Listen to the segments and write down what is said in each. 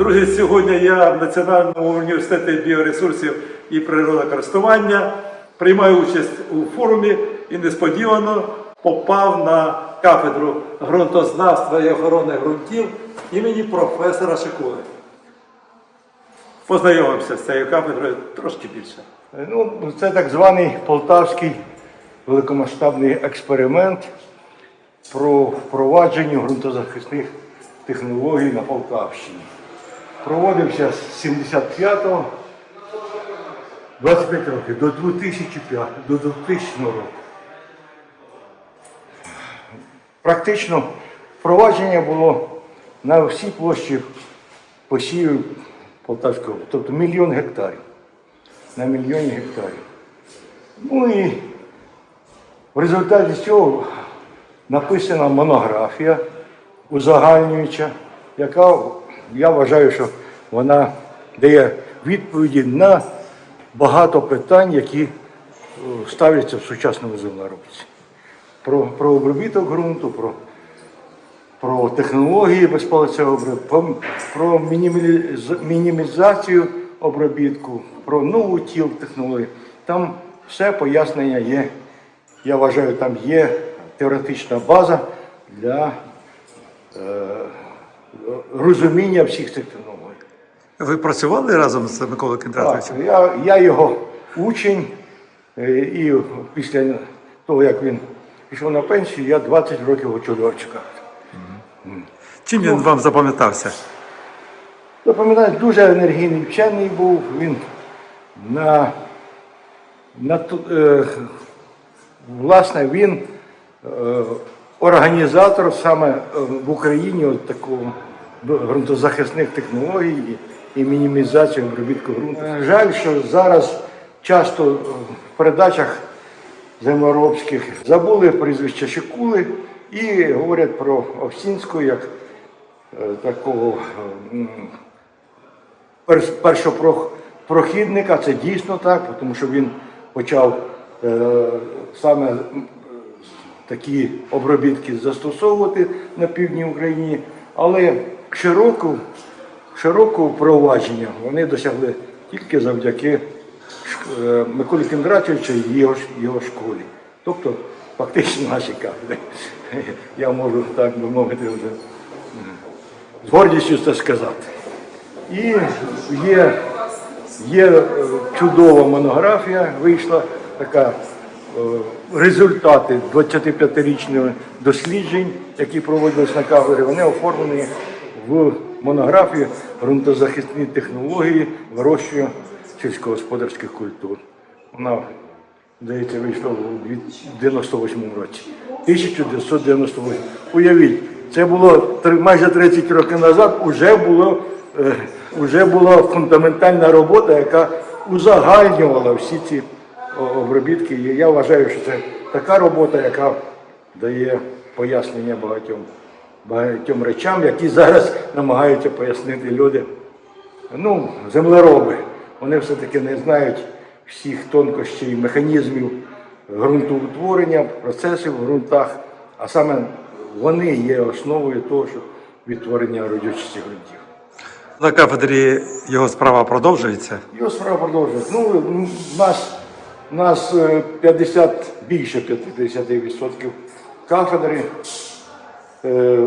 Друзі, сьогодні я в Національному університеті біоресурсів і природокористування приймаю участь у форумі і несподівано попав на кафедру ґрунтознавства і охорони ґрунтів імені професора Шикули. Познайомимося з цією кафедрою трошки більше. Ну, це так званий полтавський великомасштабний експеримент про впровадження ґрунтозахисних технологій на Полтавщині. Проводився з 75-го 25 років до 2005, до 2000 року. Практично впровадження було на всій площі посівів Полтавського, тобто мільйон гектарів на мільйоні гектарів. Ну і в результаті цього написана монографія узагальнююча, яка я вважаю, що вона дає відповіді на багато питань, які е, ставляться в сучасному землеробці. Про, про обробіток ґрунту, про про технології безпалицевого обробітку, про, мінімізацію обробітку, про нову тіл технологій. Там все пояснення є. Я вважаю, там є теоретична база для е, розуміння всіх цих технологій. Ви працювали разом з Миколою Так, я, я його учень, е, і після того, як він пішов на пенсію, я 20 років очолював чекати. Чим він вам запам'ятався? Запам'ятаю, дуже енергійний вчений був. Він на, на е, власне, він е, організатор саме е, в Україні от такого ґрунтозахисних технологій і, мінімізації обробітку ґрунту. Е, Жаль, що зараз часто е, в передачах землеробських забули прізвище Шикули і говорять про Овсінську як такого першопрохідника, це дійсно так, тому що він почав саме такі обробітки застосовувати на півдні України, але широку, широкого впровадження вони досягли тільки завдяки е, Миколі Кіндратовичу і його, його школі. Тобто фактично наші кафедри. Я можу так би мовити вже з гордістю це сказати. І є, є е, чудова монографія, вийшла така результати 25-річних досліджень, які проводились на кафедрі, вони оформлені в монографії ґрунтозахисні технології вирощування сільськогосподарських культур. Вона, здається, вийшла у 98 році. 1998. Уявіть, це було майже 30 років назад, вже було е, вже була фундаментальна робота, яка узагальнювала всі ці обробітки. І я вважаю, що це така робота, яка дає пояснення багатьом, багатьом речам, які зараз намагаються пояснити люди. Ну, землероби. Вони все-таки не знають всіх тонкощів, механізмів ґрунтоутворення, процесів в ґрунтах, а саме вони є основою того, що відтворення родючості ґрунтів. На кафедрі його справа продовжується. Його справа продовжується. Ну, в нас, в нас е, 50, більше 50% кафедри, е,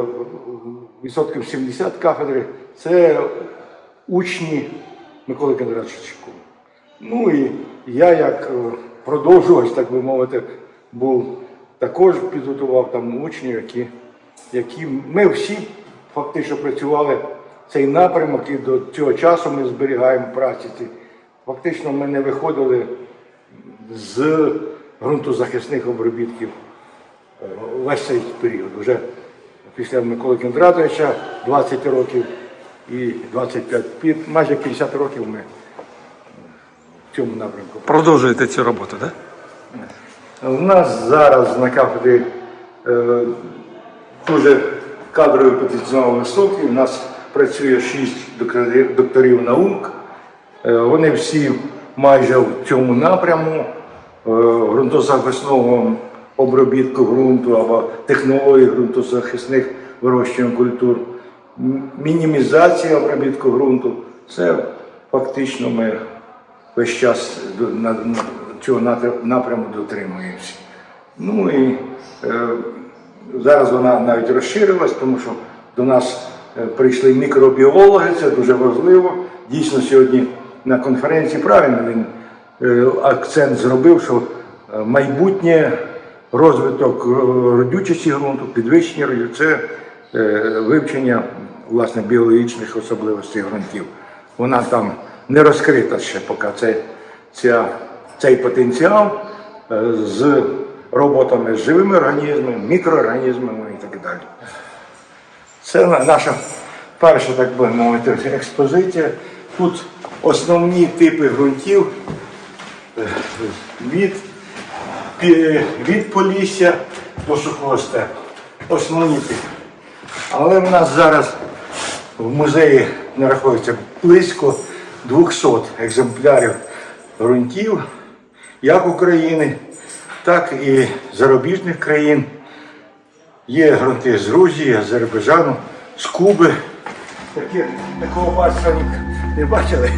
відсотків 70 кафедри це учні Миколи Кандидатовича Чекова. Ну і я як е, продовжувач, так би мовити, був також підготував там учнів, які, які ми всі фактично працювали цей напрямок і до цього часу ми зберігаємо праці. Фактично ми не виходили з ґрунтозахисних обробітків е, весь цей період. Вже після Миколи Кіндратовича 20 років і 25, майже 50 років ми в цьому напрямку. Продовжуєте цю роботу, так? У нас зараз на кафедрі е, дуже кадровий потенціал високий. У нас працює шість докторів, докторів наук. Е, вони всі майже в цьому напряму е, ґрунтозахисного обробітку ґрунту або технології ґрунтозахисних вирощувань культур. мінімізація обробітку ґрунту. Це фактично ми весь час цього напряму дотримуємося. Ну і е, зараз вона навіть розширилась, тому що до нас е, прийшли мікробіологи, це дуже важливо. Дійсно, сьогодні на конференції правильно він е, акцент зробив, що е, майбутнє розвиток е, родючості ґрунту, підвищення родю це вивчення власне біологічних особливостей ґрунтів. Вона там не розкрита ще поки це, ця, цей потенціал з роботами з живими організмами, мікроорганізмами і так далі. Це наша перша, так би мовити, експозиція. Тут основні типи ґрунтів е, від, від полісся до сухого степу. Основні типи. Але в нас зараз в музеї нараховується близько 200 екземплярів ґрунтів, як України, так і зарубіжних країн. Є ґрунти з Грузії, Азербайджану, з Куби. Такі, такого бачення не бачили.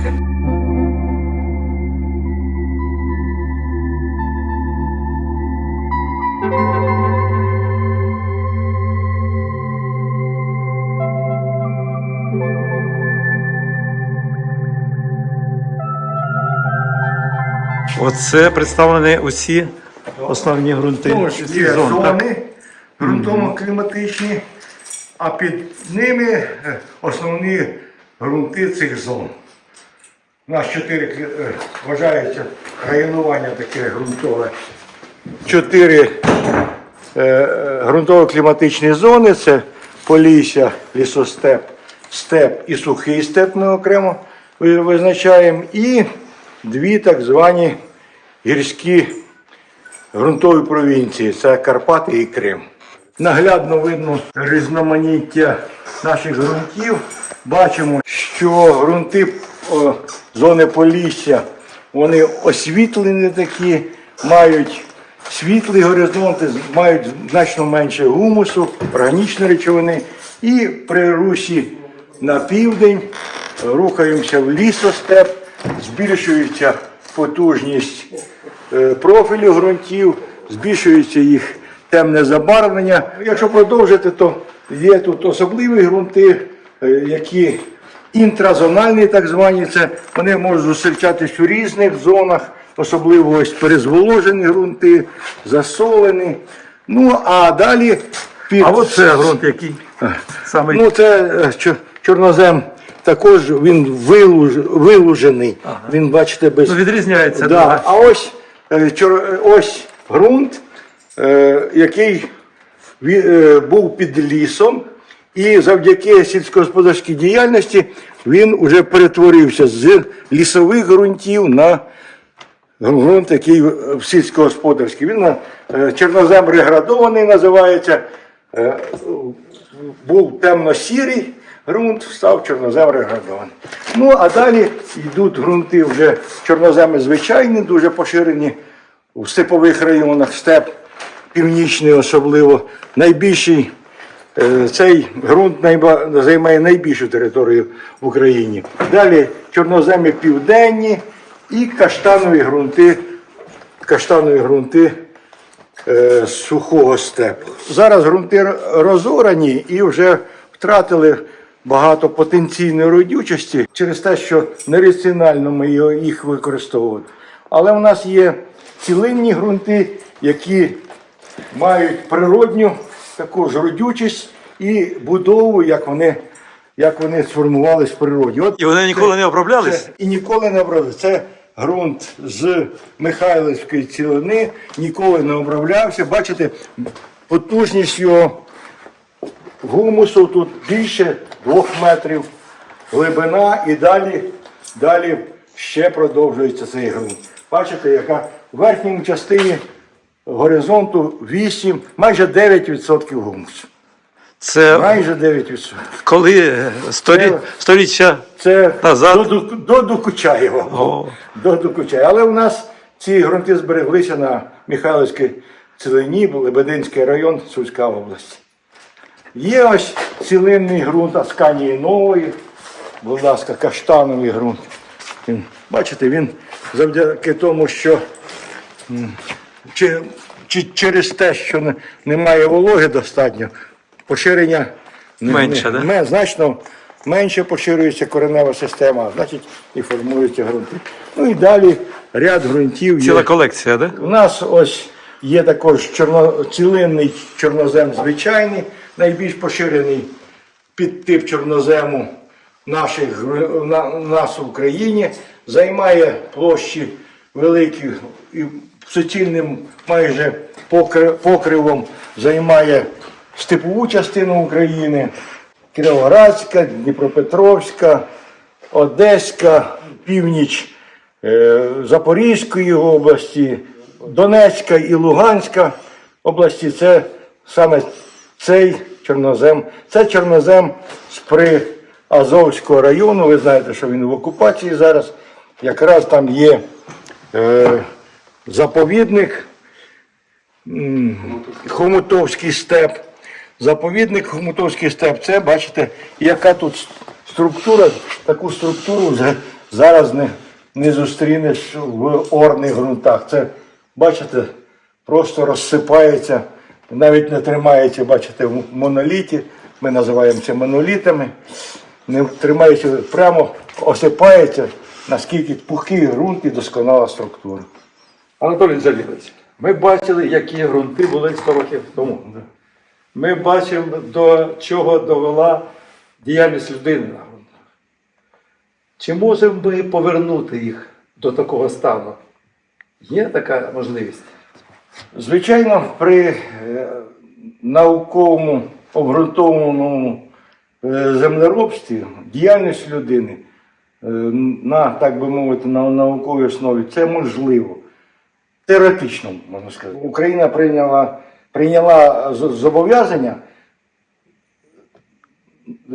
Оце представлені усі основні ґрунти. Ну, є зон, зони ґрунтово-кліматичні, а під ними е, основні ґрунти цих зон. У нас чотири клі- е, вважається районування таке ґрунтове. Чотири е, е, ґрунтово-кліматичні зони це Полісся, лісостеп, степ і сухий степ ми окремо визначаємо. І дві так звані гірські ґрунтові провінції це Карпати і Крим. Наглядно видно різноманіття наших ґрунтів. Бачимо, що ґрунти зони Полісся вони освітлені такі, мають світлі горизонти, мають значно менше гумусу, органічної речовини. І при русі на південь рухаємося в лісостеп, збільшується потужність е, профілю ґрунтів, збільшується їх темне забарвлення. Якщо продовжити, то є тут особливі ґрунти, е, які інтразональні, так звані, це вони можуть зустрічатись у різних зонах, особливо ось перезволожені ґрунти, засолені. Ну а далі під А от це ґрунт який? Саме Ну, це е, чорнозем також він вилуж, вилужений. Він, бачите, без. ну, відрізняється. да. А ось, е, чор, е, ось ґрунт, е, який е, був під лісом, і завдяки сільськогосподарській діяльності він вже перетворився з лісових ґрунтів на ґрунт, в- сільськогосподарський. Він е, чорнозем реградований називається. Е, був темно-сірий ґрунт, став чорнозем реградований. Ну а далі йдуть ґрунти вже чорноземи звичайні, дуже поширені в степових районах, степ північний особливо. Найбільший цей ґрунт займає найбільшу територію в Україні. Далі чорноземи південні і каштанові ґрунти, каштанові ґрунти е, сухого степу. Зараз ґрунти розорані і вже втратили багато потенційної родючості через те, що нераціонально ми їх використовувати. Але в нас є цілинні ґрунти, які мають природню таку ж родючість і будову, як вони, як вони сформувались в природі. От І вони ніколи не оброблялись? це- і ніколи не обробляли. Це ґрунт з Михайлівської цілини, ніколи не оброблявся. Бачите, потужність його гумусу тут більше двох метрів глибина і далі, далі ще продовжується цей ґрунт. Бачите, яка в верхній частині горизонту 8, майже 9% гумусу. Це Майже 9%. коли е, сторі... Це- сторіччя Це Назад? до, до Докучаєва. О. До Докучаєва. Але у нас ці ґрунти збереглися на Михайлівській цілині, Лебединський район, Сульська область. Є ось цілинний ґрунт Асканії нової, будь ласка, каштановий ґрунт. Бачите, він завдяки тому, що чи, чи через те, що не, немає вологи достатньо, поширення Менше, не- ме- значно менше поширюється коренева система, а значить і формуються ґрунти. Ну і далі ряд ґрунтів є. Колекція, да? У нас ось є також чорно, цілинний чорнозем звичайний, найбільш поширений підтип чорнозему наших, на, нас в Україні, займає площі великі і суцільним майже покривом займає степову частину України, Кіровоградська, Дніпропетровська, Одеська, північ е, Запорізької області, Донецька і Луганська області. Це саме цей чорнозем. Це чорнозем з Приазовського району. Ви знаєте, що він в окупації зараз. Якраз там є е, заповідник Хомутовський степ. Заповідник Хомутовський степ. Це бачите, яка тут структура, таку структуру зараз не, не зустрінеш в орних ґрунтах. Це, бачите, просто розсипається, навіть не тримається, бачите, в моноліті. Ми називаємо це монолітами. Не тримається прямо, осипається, наскільки пухкий ґрунт і досконала структура. Анатолій Залівець, ми бачили, які ґрунти були 100 років тому. Ми бачимо, до чого довела діяльність людини на ґрунтах. Чи можемо ми повернути їх до такого стану? Є така можливість? Звичайно, при е, науковому обґрунтованому е, землеробстві діяльність людини е, на, так би мовити, на науковій основі це можливо. Теоретично, можна сказати. Україна прийняла, прийняла зобов'язання,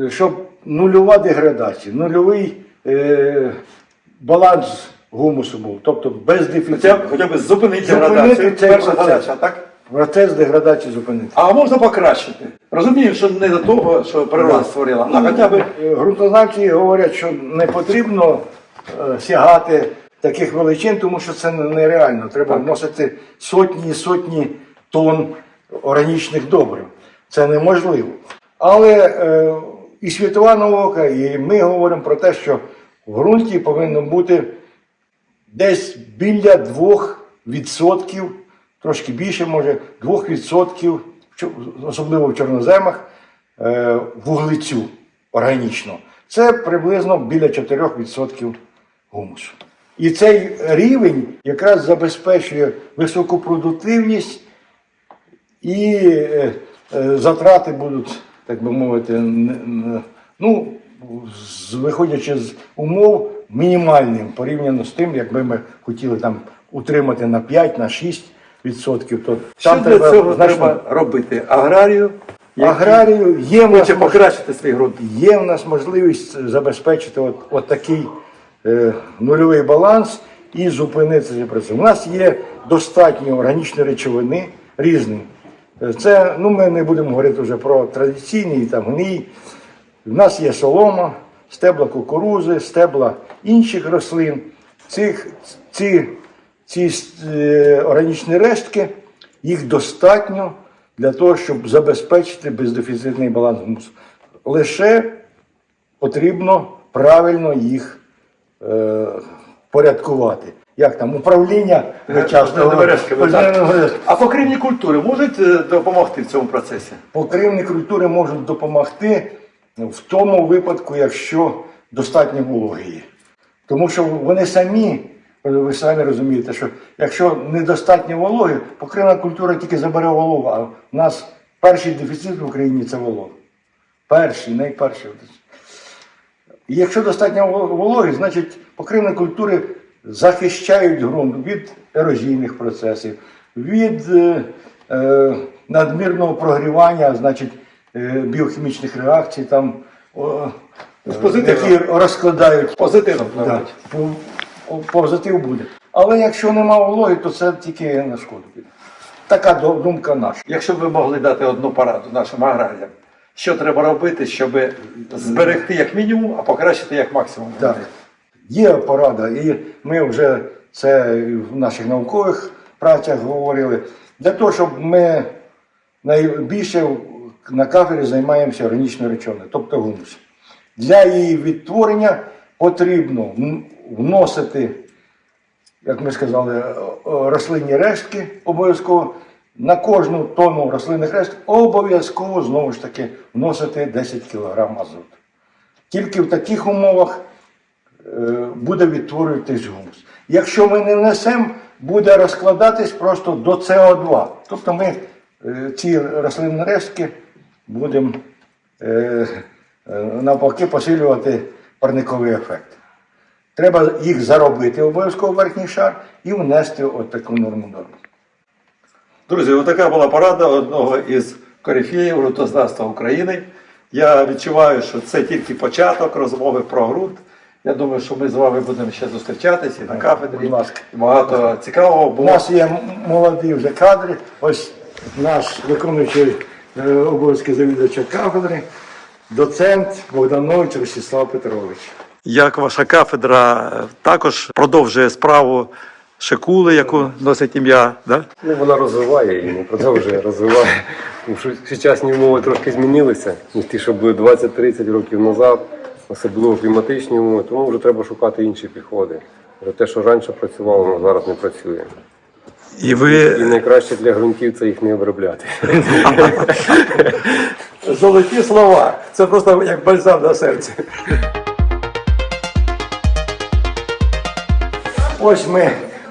щоб нульова деградація, нульовий е, баланс гумусу був, тобто без дефіциту. Хоча, б- хоча б зупинити Зупинити градацію. цей Перша процес. задача, так? Процес деградації зупинити. А можна покращити. Розумію, що не до того, що природа створила, а хоча б Е, Ґрунтознавці говорять, що не потрібно е, сягати таких величин, тому що це нереально. Треба вносити сотні і сотні тонн органічних добрив. Це неможливо. Але е, і світова наука, і ми говоримо про те, що в ґрунті повинно бути десь біля 2%, трошки більше, може, 2%, особливо в чорноземах, е, вуглецю органічного. Це приблизно біля 4% гумусу. І цей рівень якраз забезпечує високу продуктивність і е, е, затрати будуть, так би мовити, ну, виходячи з умов, мінімальним порівняно з тим, якби ми хотіли там утримати на 5, на 6 відсотків, то що там для цього значно- треба робити? Аграрію, аграрію є хоче покращити свій ґрунт. Є в нас можливість забезпечити от, от такий нульовий баланс і зупинити цей процес. У нас є достатньо органічної речовини різні. Е, Це, ну, ми не будемо говорити вже про традиційні там гній. У нас є солома, стебла кукурузи, стебла інших рослин. Цих, ці ці е, органічні рештки, їх достатньо для того, щоб забезпечити бездефіцитний баланс гумусу. Лише потрібно правильно їх е, порядкувати. Як там управління ви часто говорите. А покривні культури можуть е, допомогти в цьому процесі? Покривні культури можуть допомогти в тому випадку, якщо достатньо вологи. Тому що вони самі, ви самі розумієте, що якщо недостатньо вологи, покривна культура тільки забере вологу. А в нас перший дефіцит в Україні це волога. Перший, найперший. І якщо достатньо вол- вологи, значить покривні культури захищають ґрунт від ерозійних процесів, від е, е, надмірного прогрівання, значить, е, біохімічних реакцій, там, о, які розкладають Позитивно Да, позитив буде. Але якщо немає вологи, то це тільки на шкоду. Така думка наша. Якщо б ви могли дати одну пораду нашим аграріям, що треба робити, щоб зберегти як мінімум, а покращити як максимум. Так. Є порада, і ми вже це в наших наукових працях говорили. Для того, щоб ми найбільше на кафедрі займаємося органічною речовиною, тобто гумус. Для її відтворення потрібно вносити, як ми сказали, рослинні рештки обов'язково. На кожну тонну рослинних решток обов'язково знову ж таки вносити 10 кг азоту. Тільки в таких умовах е, буде відтворюватись гумус. Якщо ми не внесемо, буде розкладатись просто до СО2. Тобто ми е, ці рослинні рештки будемо е, навпаки посилювати парниковий ефект. Треба їх заробити обов'язково верхній шар і внести от таку норму норму. Друзі, отака була порада одного із корифеїв ґрунтознавства України. Я відчуваю, що це тільки початок розмови про ґрунт. Я думаю, що ми з вами будемо ще зустрічатися і на кафедрі. Будь ласка. Багато цікавого У нас є молоді вже кадри. Ось наш виконуючий е, обов'язки завідувача кафедри, доцент Богданович Ростислав Петрович. Як ваша кафедра е, також продовжує справу Шекули, яку носить ім'я. Да? Ну, вона розвиває і не продовжує розвиває. Тому що сучасні умови трошки змінилися, ніж ті, що були 20-30 років назад, особливо кліматичні умови, тому вже треба шукати інші підходи. Вже те, що раніше працювало, воно зараз не працює. І І найкраще для ґрунтів це їх не обробляти. золоті слова. Це просто як бальзам на серці. Ось ми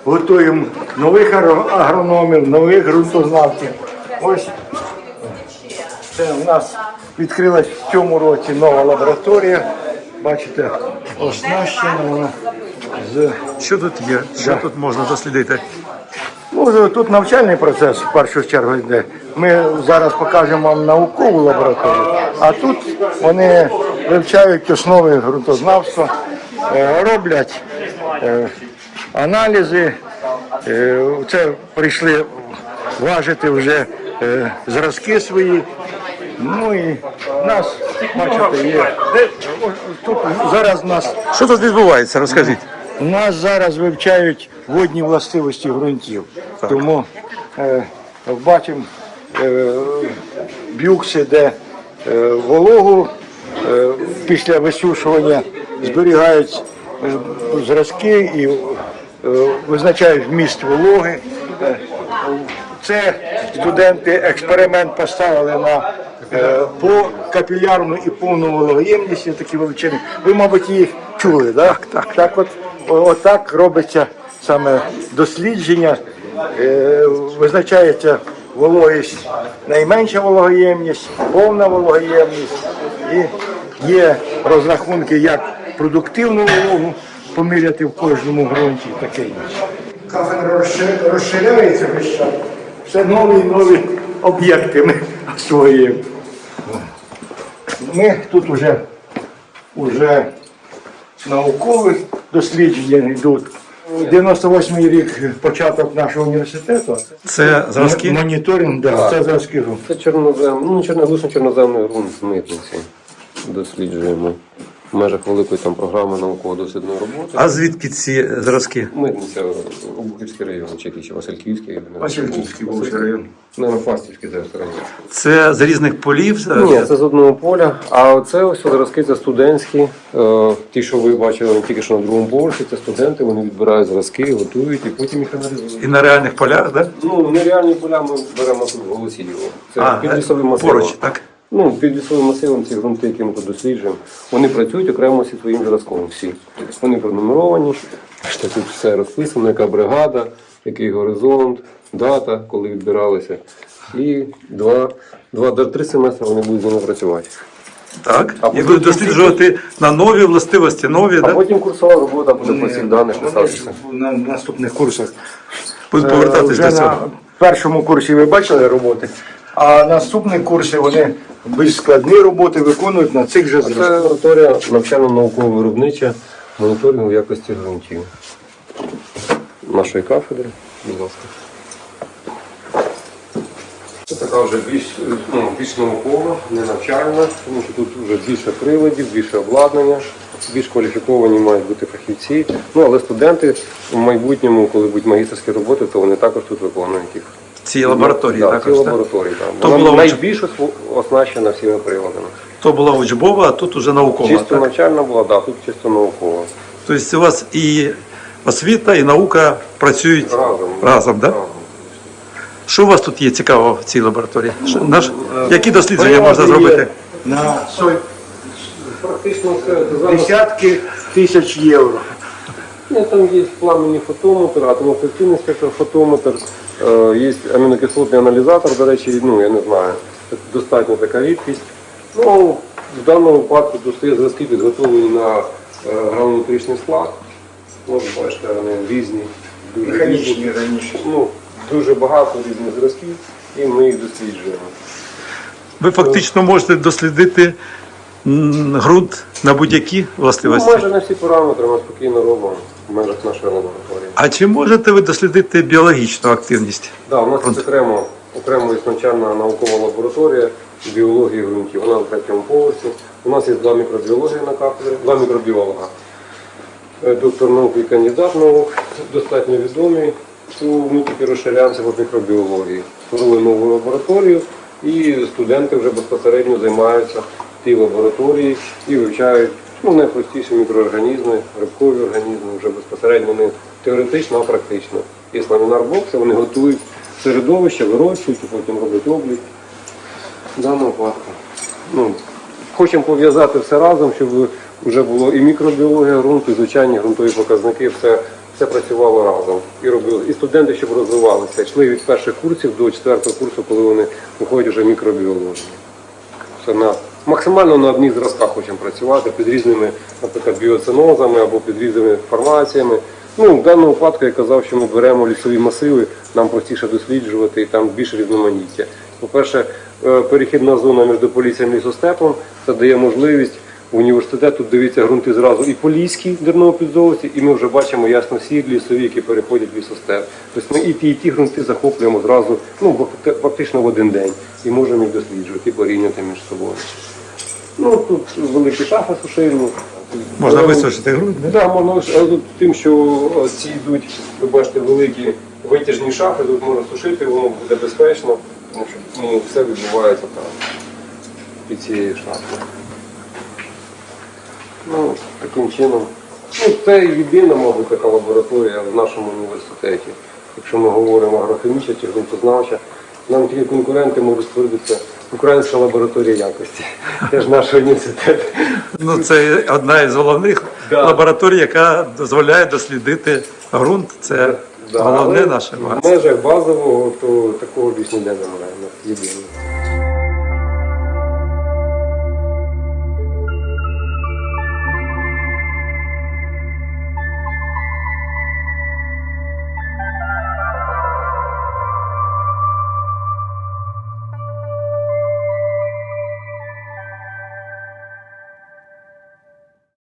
готуємо нових агрономів, нових ґрунтознавців. Ось це у нас відкрилась в цьому році нова лабораторія. Бачите, оснащена вона з Що тут є? Що тут можна дослідити? Ну, тут навчальний процес в першу чергу йде. Ми зараз покажемо вам наукову лабораторію, а тут вони вивчають основи ґрунтознавства, е, роблять е, аналізи. Е, Це прийшли важити вже е, зразки свої. Ну і нас, бачите, є. Тут зараз нас Що тут відбувається? Розкажіть. у нас зараз вивчають водні властивості ґрунтів. Тому е, бачимо е, бюкси, де е, вологу е, після висушування зберігають е, зразки і визначають вміст вологи. Е, це студенти експеримент поставили на е, по капілярну і повну вологоємність, такі величини. Ви, мабуть, їх чули, так? Так, так от, отак робиться саме дослідження, е, визначається вологість, найменша вологоємність, повна вологоємність. І є розрахунки, як продуктивну вологу поміряти в кожному ґрунті таке інше. Кафедра розшир- розширяється весь час. Все нові і нові об'єкти ми освоюємо. Ми тут вже, вже наукові дослідження йдуть. 98-й рік початок нашого університету. Це зразки? Моніторинг, да, це зразки ґрунту. Це чорнозем, ну чорноглусно чорноземний з митниці. Досліджуємо в межах великої там програми науково-дослідної роботи. А звідки ці зразки? Митниця Обухівський район, чи який ще Васильківський. Васильківський був район. Наверно, Фастівський зараз район. Це з різних полів? Ні, це з одного поля. А оце ось зразки це студентські. Е, Ті, що ви бачили тільки що на другому поверсі, це студенти, вони відбирають зразки, готують і потім їх аналізують. І на реальних полях, так? Ну, нереальні поля ми беремо тут в Голосіїво. Це А, під лісовим масивом. поруч, так? Ну, під лісовим масивом ці ґрунти, які ми тут досліджуємо, вони працюють окремо зі своїм зразком всі. Вони пронумеровані, що тут все розписано, яка бригада, який горизонт, дата, коли відбиралися. І два, два до три семестри вони будуть з ними працювати. Так. А І будуть досліджувати на нові властивості, нові, А так? потім курсова робота буде по всіх даних писатися. На наступних курсах. Будуть Е, повертатись вже до на цього. першому курсі ви бачили роботи, а наступні курси вони більш складні роботи виконують на цих же зразках. Це лабораторія навчально-науково-виробнича моніторингу якості ґрунтів нашої кафедри. Будь ласка. Це така вже більш, ну, більш наукова, не навчальна, тому що тут вже більше приладів, більше обладнання, більш кваліфіковані мають бути фахівці. Ну, але студенти в майбутньому, коли будуть магістерські роботи, то вони також тут виконують їх. Цій лабораторії да, також, ці так? лабораторії, так. То Вона було найбільш осво- оснащена всіми приладами. То була учбова, а тут уже наукова. Чисто Так? навчальна була, да, тут чисто наукова. Тобто у вас і освіта, і наука працюють Разом. разом да? Разом. Що у вас тут є цікавого в цій лабораторії? Що- Наш, які дослідження Прилади можна є зробити? На Практично все. десятки тисяч євро. Ну, там є пламенний фотометр, атомоактивний спектрофотометр, е, є амінокислотний аналізатор, до речі, ну я не знаю, достатньо така рідкість. Ну, в даному випадку тут є зразки підготовлені на е, гранулометричний склад. От бачите, вони різні, дуже різні. Ну, дуже багато різних зразків, і ми їх досліджуємо. Ви фактично можете дослідити ґрунт на будь-які Ну, майже на всі параметри ми спокійно робимо в межах нашої лабораторії. А чи можете ви дослідити біологічну активність? Да, у нас окремо, окремо навчальна наукова лабораторія біології ґрунтів. Вона на третьому поверсі. У нас є два мікробіології на кафедрі, два мікробіолога. Е, Доктор наук і кандидат наук, достатньо відомі. То ми тільки розширяємося по мікробіології. Створили нову лабораторію і студенти вже безпосередньо займаються в тій лабораторії і вивчають ну, найпростіші мікроорганізми, рибкові організми, вже безпосередньо не теоретично, а практично. Є ламінар бокси, вони готують середовище, вирощують, потім роблять облік. В даному випадку. Ну, хочемо пов'язати все разом, щоб вже було і мікробіологія ґрунту, і звичайні ґрунтові показники, все, все працювало разом. І робили. І студенти, щоб розвивалися, йшли від перших курсів до четвертого курсу, коли вони виходять вже мікробіологію. Все на, максимально на одних зразках хочемо працювати під різними, наприклад, біоцинозами або під різними формаціями. Ну, в даному випадку я казав, що ми беремо лісові масиви, нам простіше досліджувати і там більше різноманіття. По-перше, е, перехідна зона між поліцією і лісостепом це дає можливість університету дивитися ґрунти зразу і поліські дерново-підзолоті, і ми вже бачимо ясно сіль лісові, які переходять в лісостеп. Тобто ми і ті, і ті ґрунти захоплюємо зразу, ну, фактично в один день, і можемо їх досліджувати, і порівняти між собою. Ну, тут великі шафи сушильні. Можна висушити ґрунт? так, да, можна але тут тим, що ці йдуть, ви бачите, великі витяжні шафи, тут можна сушити, воно буде безпечно, тому що ну, все відбувається там під цією шафою. Ну, таким чином. Ну, це єдина, мабуть, така лабораторія в нашому університеті. Якщо ми говоримо агрохімічна чи ґрунтознавча, нам тільки конкуренти можуть створити це українська лабораторія якості. Це ж наш університет. Ну, це одна із головних Да. лабораторій, яка дозволяє дослідити ґрунт. Це Да, головне наше В межах базового, то такого більш ніде немає. єдине.